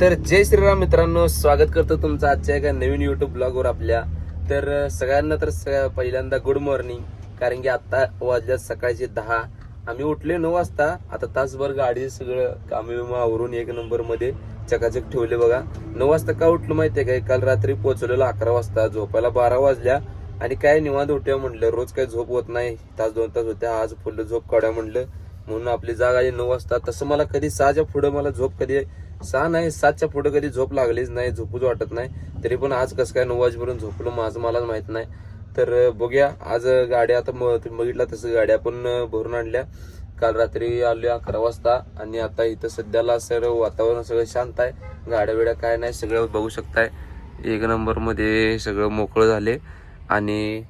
तर जय श्रीराम मित्रांनो स्वागत करतो तुमचं आजच्या एका नवीन युट्यूब ब्लॉगवर आपल्या. तर सगळ्यांना तर पहिल्यांदा गुड मॉर्निंग कारण की आता वाजल्यात सकाळचे दहा. आम्ही उठले नऊ वाजता आता तासभर गाडी सगळं कामे आवरून एक नंबरमध्ये चकाचक ठेवले बघा. नऊ वाजता का उठलो माहितीये काय काल रात्री पोहोचलेलो अकरा वाजता झोपायला बारा वाजल्या. आणि काय निवांत उठ्या म्हणलं रोज काय झोप होत नाही. तास दोन तास होत्या आज फुल झोप काढा म्हणलं म्हणून आपली जाग आली नऊ वाजता. तसं मला कधी सहाच्या पुढे मला झोप कधी सहा नाही सातच्या पुढे कधी झोप लागलीच नाही झोपूच वाटत नाही. तरी पण आज कसं काय नऊ वाजेपर्यंत झोपलो माझं मलाच माहीत नाही. तर बघूया. आज गाड्या आता म- तुम्ही बघितला तसं गाड्या पण भरून आणल्या. काल रात्री आलो अकरा वाजता आणि आता इथं सध्याला सर वातावरण सगळं शांत आहे. गाड्या बिड्या काय नाही सगळं बघू शकताय. एक नंबरमध्ये सगळं मोकळं झाले. आणि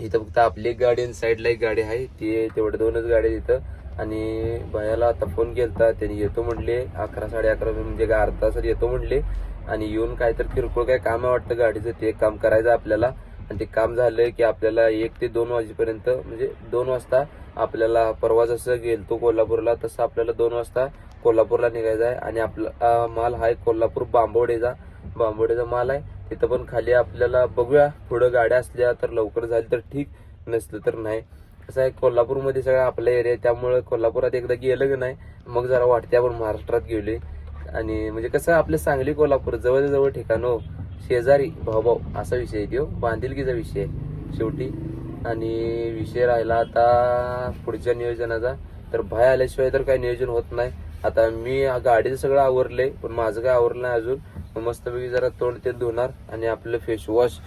इथं फक्त आपली एक गाडी आणि साईडला एक गाडी आहे. ती तेवढ्या दोनच गाड्या आहेत इथं. आणि भयाला आता फोन केलता त्यांनी येतो म्हणले अकरा साडे अकरा म्हणजे काय अर्धा तासात येतो म्हणले. आणि येऊन काय तर किरकोळ काय काम आहे वाटतं गाडीचं ते काम करायचं आपल्याला. आणि ते काम झालं की आपल्याला एक ते दोन वाजेपर्यंत म्हणजे दोन वाजता आपल्याला परवा जसं गेलतो कोल्हापूरला तसं आपल्याला दोन वाजता कोल्हापूरला निघायचं आहे. आणि आपला माल हा कोल्हापूर बांबवडेचा बांबवडेचा माल आहे. तिथं पण खाली आपल्याला बघूया पुढं गाड्या असल्या तर लवकर झाली तर ठीक नसलं तर नाही. कसं आहे कोल्हापूरमध्ये सगळं आपला एरिया त्यामुळे कोल्हापुरात एकदा गेलं की नाही मग जरा वाटते आपण महाराष्ट्रात गेले आणि म्हणजे कसं आपलं सांगली कोल्हापूर जवळ जवळ ठिकाण हो शेजारी भाऊभाऊ असा विषय आहे तो बांधिलकीचा विषय आहे शेवटी. आणि विषय राहिला आता पुढच्या नियोजनाचा. तर भय आल्याशिवाय तर काही नियोजन होत नाही. आता मी गाडीचं सगळं आवरलंय पण माझं काय आवरलं नाही अजून. मस्तपैकी जरा तोंड ते धुणार आणि आपलं फेसवॉश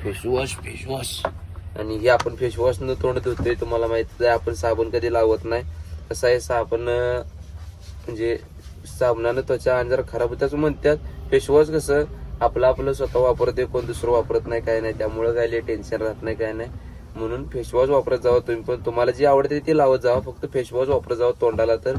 फेसवॉश फेसवॉश आणि हे आपण फेसवॉशनं तोंड धुतोय तुम्हाला माहिती आहे आपण साबण कधी लावत नाही. कसं आहे साबण म्हणजे साबणानं त्वचा आणि खराब होत्याच म्हणतात. फेसवॉश कसं आपलं आपलं स्वतः वापरते कोण दुसरं वापरत नाही काय नाही. त्यामुळे काय टेन्शन राहत नाही काय नाही. म्हणून फेसवॉश वापरत जावा तुम्ही पण. तुम्हाला जे आवडते ते लावत जावा. फक्त फेसवॉश वापरत जावा तोंडाला तर.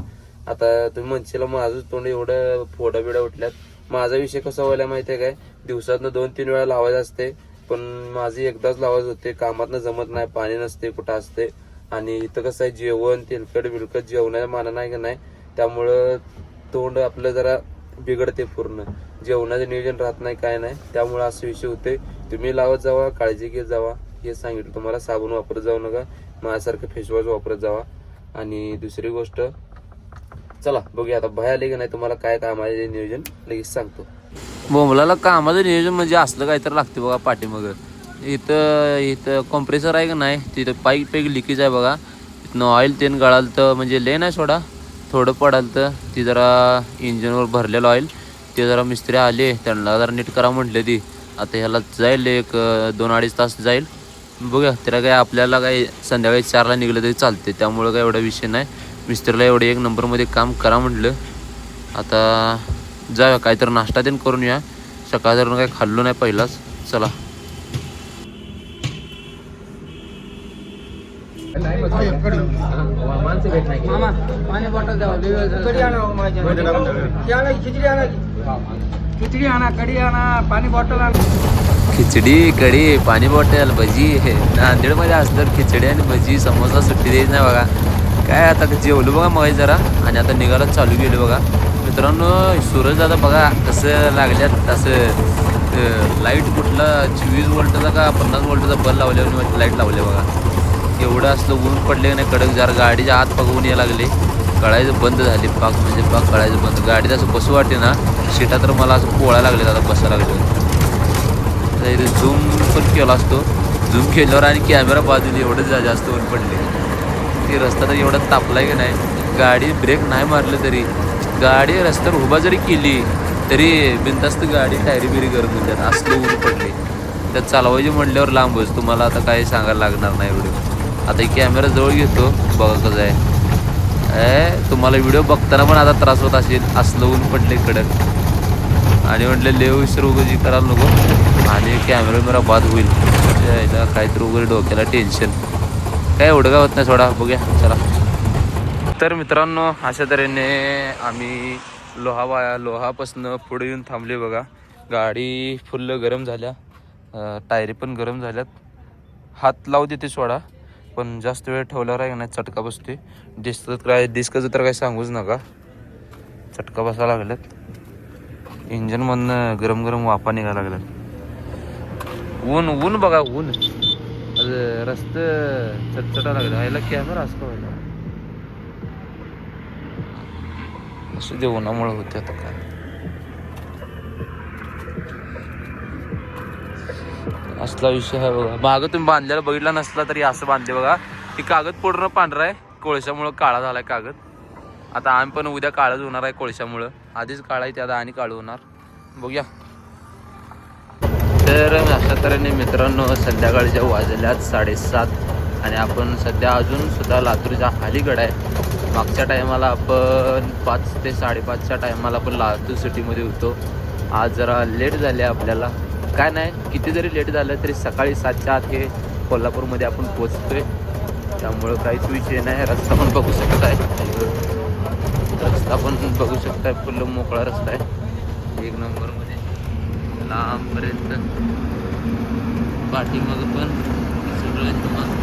आता तुम्ही म्हणशील माझं तोंड एवढं फोडा बिडा उठल्यात. माझा विषय कसा व्हायला माहितीये काय? दिवसातनं दोन तीन वेळा लावायचं असते पण माझी एकदाच लावायचं होते. कामातनं जमत नाही पाणी नसते कुठं असते. आणि इथं कसं आहे जेवण तेलकट बिलकट जेवणाच्या मानं नाही का नाही? त्यामुळं तोंड आपलं जरा बिघडते पूर्ण. जेवणाचं नियोजन राहत नाही काय नाही. त्यामुळे असे विषय होते. तुम्ही लावत जावा काळजी घेत जावा. हे सांगितलं. तुम्हाला साबण वापरत जाऊ नका. माझ्यासारखं फेसवॉश वापरत जावा. आणि दुसरी गोष्ट चला बघूया आता भय आले की नाही तुम्हाला काय काम आहे नियोजन लगेच सांगतो. बोंबलाला कामाचं नियोजन म्हणजे असलं काहीतरी लागते बघा पाठीमाग. इथं इथं कॉम्प्रेसर आहे का नाही तिथं पाईप पैक लिकेज आहे बघा. इथनं ऑइल तेन गळाल तर म्हणजे ले नाही सोडा. थोडं पडाल तर ती जरा इंजिनवर भरलेलं ऑइल ते जरा मिस्त्री आले त्यांना जरा नीट करा म्हटले ती. आता ह्याला जाईल एक दोन अडीच तास जाईल. बघूया त्याला काय आपल्याला काय संध्याकाळी चारला निघलं तरी चालते. त्यामुळं काय एवढा विषय नाही. मिस्त्रीला एवढं एक नंबरमध्ये काम करा म्हटलं. आता जाऊया काहीतरी नाश्ता देऊन करून या सकाळ धरून काही खाल्लो नाही पहिलाच. चला. हो खिचडी आणा की. खिचडी आणा कढी आणा पाणी बॉटल आणा. खिचडी कढी पाणी बॉटल भजी. नांदेडमध्ये असलं तर खिचडी आणि भजी समोसा सुट्टी द्यायची नाही बघा. काय आता जेवलो बघा मग जरा. आणि आता निघायला चालू गेलो बघा. मित्रांनो सूरज दादा बघा कसं लागल्यात असं लाइट कुठला चोवीस वोल्टचा का पन्नास वोल्टचा बल्ब लावल्यावर लाइट लावले बघा. एवढं असलं ऊन पडले नाही कडक जरा गाडीच्या आत बघून यायला लागले. कळायचं बंद झाली पाक म्हणजे पाक कळायचं बंद. गाडीत असं बसू वाटे ना शिटा तर मला असं पोळा लागले आता बसायला लागले आता झूम पण केला असतो. झूम केल्यावर आणि कॅमेरा बाजूला एवढं जा जास्त ऊन पडले. ते रस्ता तर एवढा तापलाय की नाही गाडी ब्रेक नाही मारलं तरी गाडी रस्त्यावर उभा जरी केली तरी बिनतास्त गाडी टायरी बिरी करत होत्यात असलं ऊन पडले. त्यात चालवायची म्हटल्यावर लांबच तुम्हाला आता काही सांगायला लागणार नाही एवढं. आता कॅमेरा जवळ घेतो. बघा कसं आहे. ए तुम्हाला व्हिडिओ बघताना पण आता त्रास होत असेल. असलं ऊन पडले कडक. आणि म्हटलं लेव विसर जी करायला नको. आणि कॅमेरा मेरा बाद होईल. यायला काहीतरी वगैरे डोक्याला टेन्शन काय एवढं काय होत नाही सोडा. बघूया. चला. तर मित्रांनो अशा तऱ्हेने आम्ही लोहा वाया लोहापासनं पुढे येऊन थांबले बघा. गाडी फुल्ल गरम झाल्या. टायरी पण गरम झाल्यात. हात लावू देते सोडा पण जास्त वेळ ठेवल्यावर आहे का नाही चटका बसते डिस्क काय डिस्कचं तर काही सांगूच नका. चटका बसायला लागल्यात. इंजनमधनं गरम गरम वाफा निघायला लागल्यात. ऊन ऊन बघा ऊन. रस्त चटचटा लागला. ह्याला कॅमेरा असतो व्हायला असू दे उन्हामुळे होते आता काय. असला विषय आहे बघा. मागं तुम्ही बांधलेला बघितला नसला तरी असं बांधले बघा. की कागद पूर्ण पांढरा आहे. कोळशामुळं काळा झालाय कागद. आता आम्ही पण उद्या काळच होणार आहे कोळशामुळं. आधीच काळा आहे आता आणि काळू होणार. बघूया. तर अशा तऱ्हेने मित्रांनो संध्याकाळच्या वाजल्यात साडेसात. आणि आपण सध्या अजून सुद्धा लातूरच्या अलीकडे आहे. मागच्या टायमाला आपण पाच ते साडेपाचच्या टायमाला आपण लातूर सिटीमध्ये होतो. आज जरा लेट झाले आपल्याला. काय नाही किती जरी लेट झालं तरी सकाळी सातच्या आत हे कोल्हापूरमध्ये आपण पोचतोय त्यामुळं काहीच विषय नाही रस्ता पण बघू शकत आहे रस्ता पण बघू शकताय फुल मोकळा रस्ता आहे. एक नंबरमध्ये लांबपर्यंत. पाठीमागं पण सगळं आहे तुम्हाला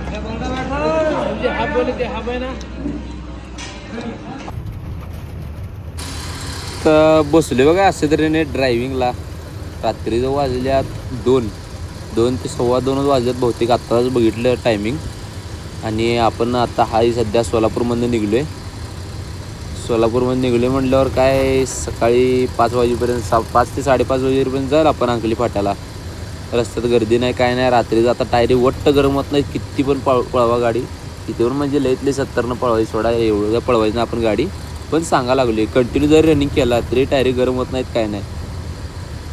हा बोलले ते हा ना तर बसले बघा असे तऱ्हेने ड्रायव्हिंगला रात्री जर वाजल्यात दोन. दोन ते सव्वा दोनच वाजल्यात बहुतेक. आत्ताच बघितलं टायमिंग आणि आपण आता हाही सध्या सोलापूरमधून निघलो आहे सोलापूरमध्ये निघलो म्हटल्यावर काय सकाळी पाच वाजेपर्यंत सा पाच ते साडेपाच वाजेपर्यंत जाईल आपण अंकली फाट्याला. रस्त्यात गर्दी नाही काय नाही. रात्रीचं आता टायरी वट्ट गरम होत नाही किती पण पळ पळवा गाडी. तिथेवर म्हणजे लईतले सत्तरनं पळवायची सोडा एवढं पळवायचं आपण गाडी. पण सांगा लागली कंटिन्यू जरी रनिंग केला तरी टायरी गरम होत नाहीत काय नाही.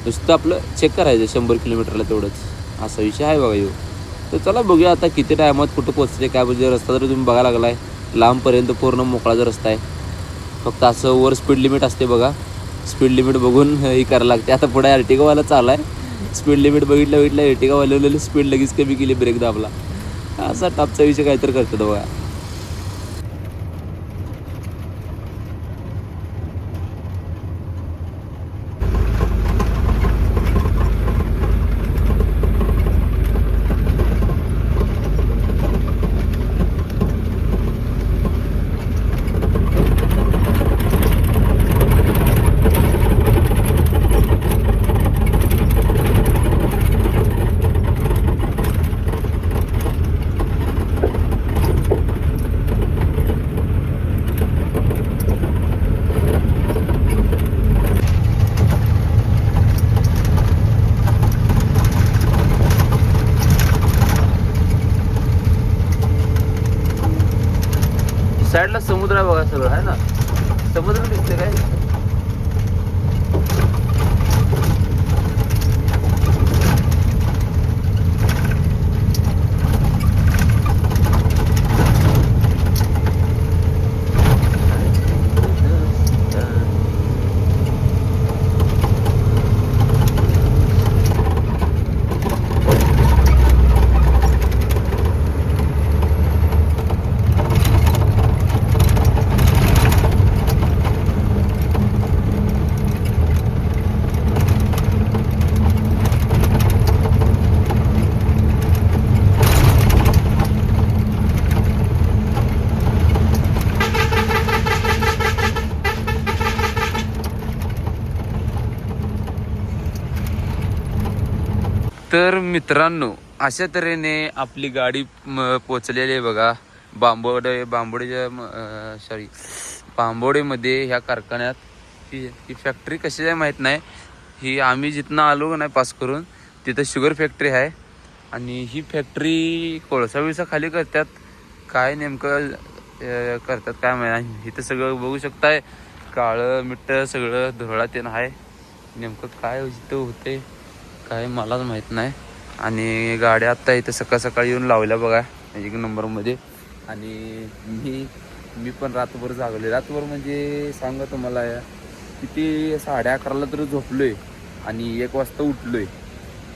नुसतं आपलं चेक करायचं शंभर किलोमीटरला तेवढंच. असा विषय आहे बघा येऊ तर चला बघूया आता किती टायमात कुठं पोचते काय म्हणजे रस्ता जर तुम्ही बघायला लागलाय. लांबपर्यंत पूर्ण मोकळाचा रस्ता आहे. फक्त असं वर स्पीड लिमिट असते बघा. स्पीड लिमिट बघून हे करायला लागते. आता पुढे अर्टिगावाला चालला आहे स्पीड लिमिट बघितलं बघितलं एर्टिगावाल्याला स्पीड लगेच कमी केली ब्रेक दाबला. असा टापचा विषय काहीतरी करतात बघा साईडला समुद्र आहे बघा सगळं आहे ना समुद्र दिसते काय तर मित्रांनो अशा तऱ्हेने आपली गाडी म, पोचलेली आहे बघा. बांबोडे बांबोडेच्या सॉरी बांबोडेमध्ये ह्या कारखान्यात ही ही फॅक्टरी कशी आहे माहीत नाही. ही आम्ही जिथनं आलो नाही पास करून तिथं शुगर फॅक्टरी आहे. आणि ही फॅक्टरी कोळसा विळसा खाली करतात. काय नेमकं करतात काय माहिती इथं सगळं बघू शकताय. काळं मिट्ट सगळं धुळा तेन आहे. नेमकं काय इथं होते काय मलाच माहीत नाही. आणि गाड्या आत्ता इथं सकाळ सकाळी येऊन लावल्या बघा एक नंबरमध्ये आणि मी मी पण रातभर जागले रातभर म्हणजे सांगा तुम्हाला किती साडे अकराला तर झोपलोय आणि एक वाजता उठलोय.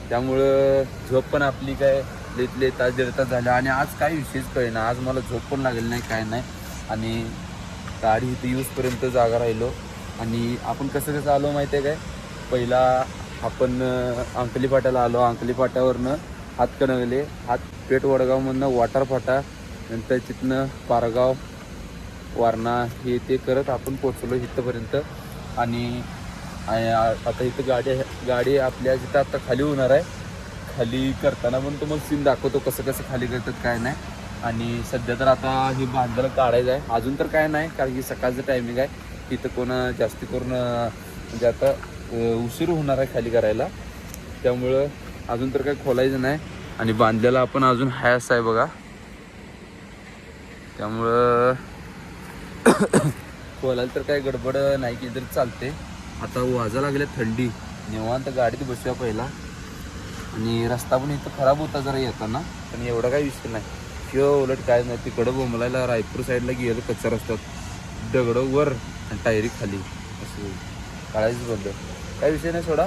त्यामुळं झोप पण आपली काय लेत लेत तास दीड तास झाला आणि आज काय विशेष कळेना. आज मला झोप पण लागली नाही काय नाही. आणि गाडी इथे यूजपर्यंत जागा राहिलो. आणि आपण कसं कसं आलो माहिती आहे काय? पहिला आपण अंकली फाट्याला आलो. अंकली फाट्यावरनं हातकणंगले हात पेठ वडगावमधनं वाटार फाटा. नंतर तिथनं पारगाव वारणा हे ते करत आपण पोचलो इथंपर्यंत. आणि आता इथं गाडी आहे- गाडी आपल्या जिथं आता खाली होणार आहे. खाली करताना पण तुम्हाला सीन दाखवतो कसं कसं खाली करतात काय नाही. आणि सध्या तर आता हे बांधलं काढायचं आहे. अजून तर काय नाही कारण की सकाळचं टायमिंग आहे. इथं कोण जास्ती करून अं, म्हणजे आता उशीर होणार आहे खाली करायला. त्यामुळं अजून तर काय खोलायचं नाही. आणि बांधलेला आपण अजून हायस आहे बघा. त्यामुळं खोलायला तर काय गडबड नाही केली तरी चालते. आता वाजा लागल्या थंडी. निवांत गाडीत बसूया पहिला. आणि रस्ता पण इथं खराब होता जरा येताना पण एवढा काही विषय नाही. किंवा उलट काय नाही तिकडं बोंबलायला रायपूर साईडला गेलं कच्च्या रस्त्यात. दगडं वर आणि टायरी खाली. असं. काढायचं बंद. काय विषय नाही सोडा.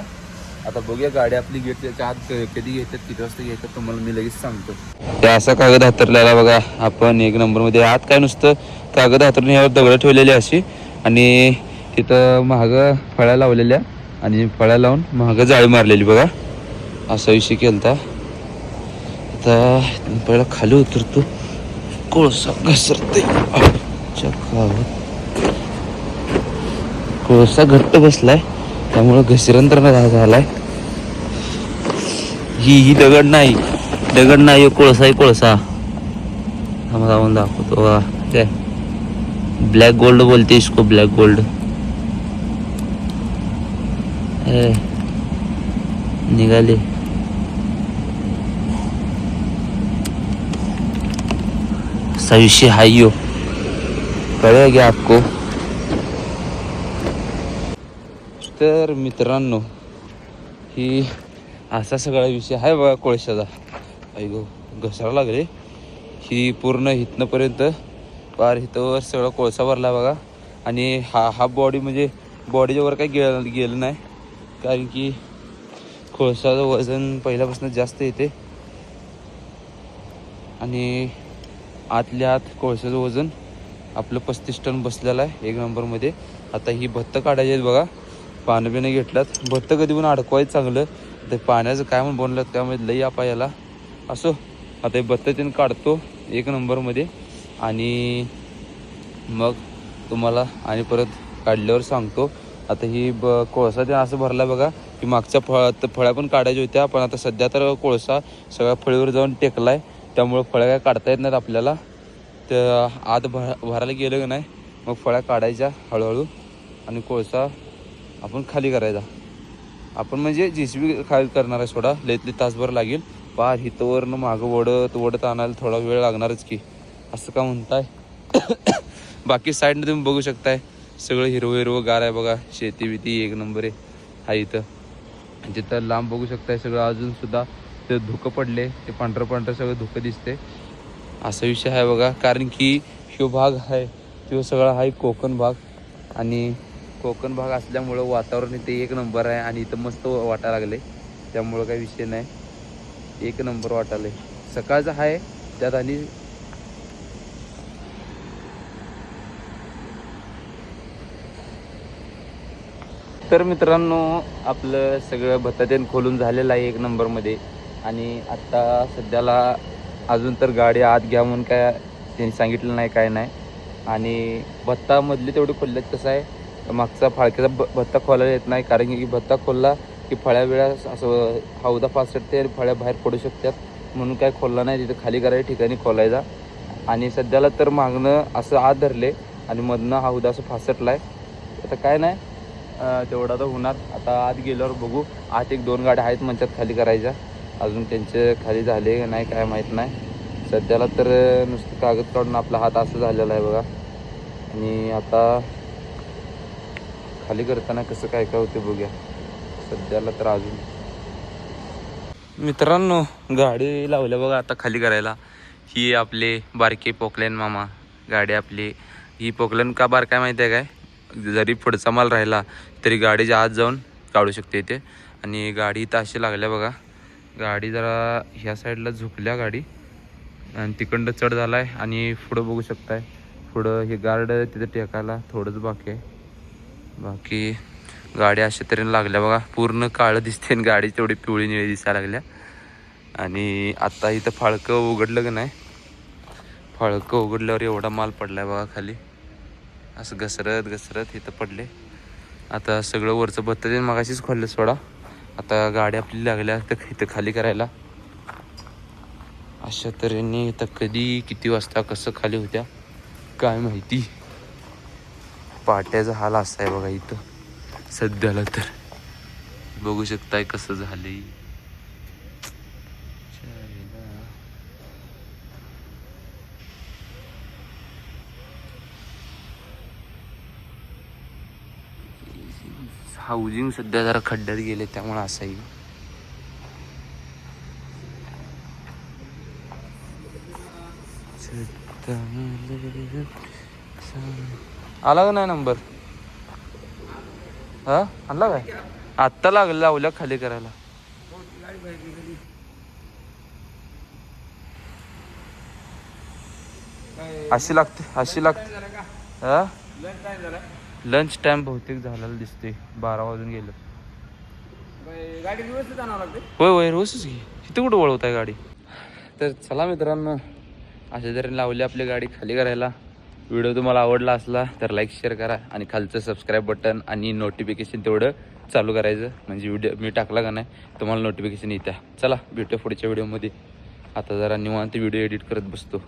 आता बघूया गाडी आपली घेत त्याच्या आत कधी घेतात किती वाजता घेतात तुम्हाला मी लगेच सांगतो. ते असा कागद हातरलेला बघा आपण एक नंबरमध्ये आत काय नुसतं कागद हातरून यावर दगडं ठेवलेली अशी. आणि तिथं महागं फळ्या लावलेल्या आणि फळ्या लावून महाग जाळी मारलेली बघा. असा विषय केलता. आता पहिला खाली उतरतो. कोळसा घसरते कोळसा घट्ट बसलाय. त्यामुळं घसरंत्र झालाय. ही ही दगड नाही. दगड नाही कोळसा ही कोळसा. थांबा जाऊन दाखवतो. काय ब्लॅक गोल्ड बोलते इसको ब्लॅक गोल्ड. ए, निघाले. सविशे हाय यो. कळेगा आपको? तर मित्रांनो ही असा सगळा विषय आहे बघा कोळशाचा. ऐगो घसरा लागले. ही पूर्ण इथनंपर्यंत पार इथंवर सगळा कोळसा भरला बघा. आणि हा हा बॉडी म्हणजे बॉडीच्या वर काही गेलं गेलं नाही. कारण की कोळसाचं वजन पहिल्यापासून जास्त येते. आणि आतल्या आत कोळशाचं वजन आपलं पस्तीस टन बसलेलं आहे एक नंबरमध्ये. आता ही भत्त काढायची आहेत बघा. पानं बिनं घेतल्यात. भत्त कधी पण अडकवायचं चांगलं. ते पाण्याचं काय म्हणून बनलं त्यामुळे लई आपा याला असो आता हे भत्त त्यानं काढतो एक नंबरमध्ये. आणि मग तुम्हाला आणि परत काढल्यावर सांगतो. आता ही ब कोळसा ते असं भरला बघा की मागच्या फळ फळ्या पण काढायच्या होत्या पण आता सध्या तर कोळसा सगळ्या फळीवर जाऊन टेकलाय. त्यामुळं फळ्या काय काढता येत नाहीत आपल्याला. तर आत भर भरायला गेलं की नाही मग फळ्या काढायच्या हळूहळू. आणि कोळसा आपण खाली करायचा. आपण म्हणजे जी सी बी खाली करणार आहे सोडा. लईतली तासभर लागेल. पार हितवरनं मागं वडत वडत आणायला थोडा वेळ लागणारच की. असं का म्हणताय? बाकी साईडनं तुम्ही बघू शकताय. सगळं हिरवं हिरवं गार आहे बघा. शेती बिती एक नंबर आहे. हा इथं. जिथं लांब बघू शकताय सगळं. अजून सुद्धा ते धुकं पडले. ते पांढरं पांढरं सगळं धुकं दिसते. असा विषय आहे बघा. कारण की ह्यो भाग आहे. तो सगळा आहे कोकण भाग. आणि कोकण भाग असल्यामुळं वातावरण इथे एक नंबर आहे आणि इथं मस्त वाटा लागले त्यामुळं काही विषय नाही. एक नंबर वाटाले सकाळचं आहे त्यात आणि तर मित्रांनो आपलं सगळं भत्तातेन खोलून झालेलं आहे एक नंबरमध्ये. आणि आत्ता सध्याला अजून तर गाडी आत घ्या म्हणून काय त्यांनी सांगितलं नाही काय नाही. आणि भत्तामधली तेवढी खोलल्यात कसं आहे? मागचा फाळक्याचा भत्ता खोलायला येत नाही कारण की भत्ता खोलला की फळ्या वेळा असं हौदा फासटते आणि फळ्या बाहेर पडू शकतात. म्हणून काय खोलला नाही तिथं खाली करायच्या ठिकाणी खोलायचा. आणि सध्याला तर मागणं असं आत धरले आणि मधनं हौदा असं फासटला आहे आता काय नाही तेवढा तर होणार. आता आत गेल्यावर बघू. आत एक दोन गाड्या आहेत म्हणतात खाली करायच्या. अजून त्यांचे खाली झाले का नाही काय माहीत नाही. सध्याला तर नुसतं कागद काढून आपला हात असं झालेला आहे बघा. आणि आता खाली करताना कसं काय काय होते बघूया. सध्याला तर अजून. मित्रांनो गाडी लावल्या बघा आता खाली करायला. ही आपले बारके पोकलेन मामा. गाडी आपली. ही पोकलेन का बार काय माहिती आहे काय? जरी पुढचा माल राहिला तरी गाडीच्या आत जाऊन काढू शकते इथे. आणि गाडी इथं अशी लागल्या बघा. गाडी जरा ह्या साईडला झुकल्या गाडी. आणि तिकडं चढ झाला आहे आणि पुढं बघू शकताय. पुढं हे गार्ड तिथं टेकायला थोडंच बाकी आहे. बाकी गाडी अशा तऱ्हेने लागल्या. बघा पूर्ण काळं दिसते आणि गाडी तेवढी पिवळी निळी दिसायला लागल्या. आणि आत्ता इथं फाळकं उघडलं की नाही? फाळकं उघडल्यावर एवढा माल पडलाय बघा खाली. असं घसरत घसरत इथं पडले. आता सगळं वरचं बत्तर मगाशीच खोललं सोडा. आता गाडी आपली लागल्या तर इथं खाली करायला. अशा तऱ्हेने इथं कधी किती वाजता कसं खाली होत्या काय माहिती. पाट्याचा हाल असा आहे बघा इथं. सध्याला तर. बघू शकताय कसं झालंय. हाऊजिंग सध्या जरा खड्ड्यात गेले त्यामुळे असंही आला का नाही नंबर? हा? आणला काय? आत्ता लागला लावल्या खाली करायला. अशी लागते अशी लागते. हा? लंच टाइम बहुतेक झालेला दिसते बारा वाजून गेलं. होय होय रोजच घे. किती कुठं वळवत आहे गाडी? तर चला मित्रांनो अशा तऱ्हेने लावली आपली गाडी खाली करायला. व्हिडिओ तुम्हाला आवडला असला तर लाईक शेअर करा आणि खालचं सबस्क्राईब बटन आणि नोटिफिकेशन तेवढं चालू करायचं. म्हणजे व्हिडिओ मी टाकला का नाही तुम्हाला नोटिफिकेशन येत्या. चला भेटूया पुढच्या व्हिडिओमध्ये आता जरा निवांत व्हिडिओ एडिट करत बसतो.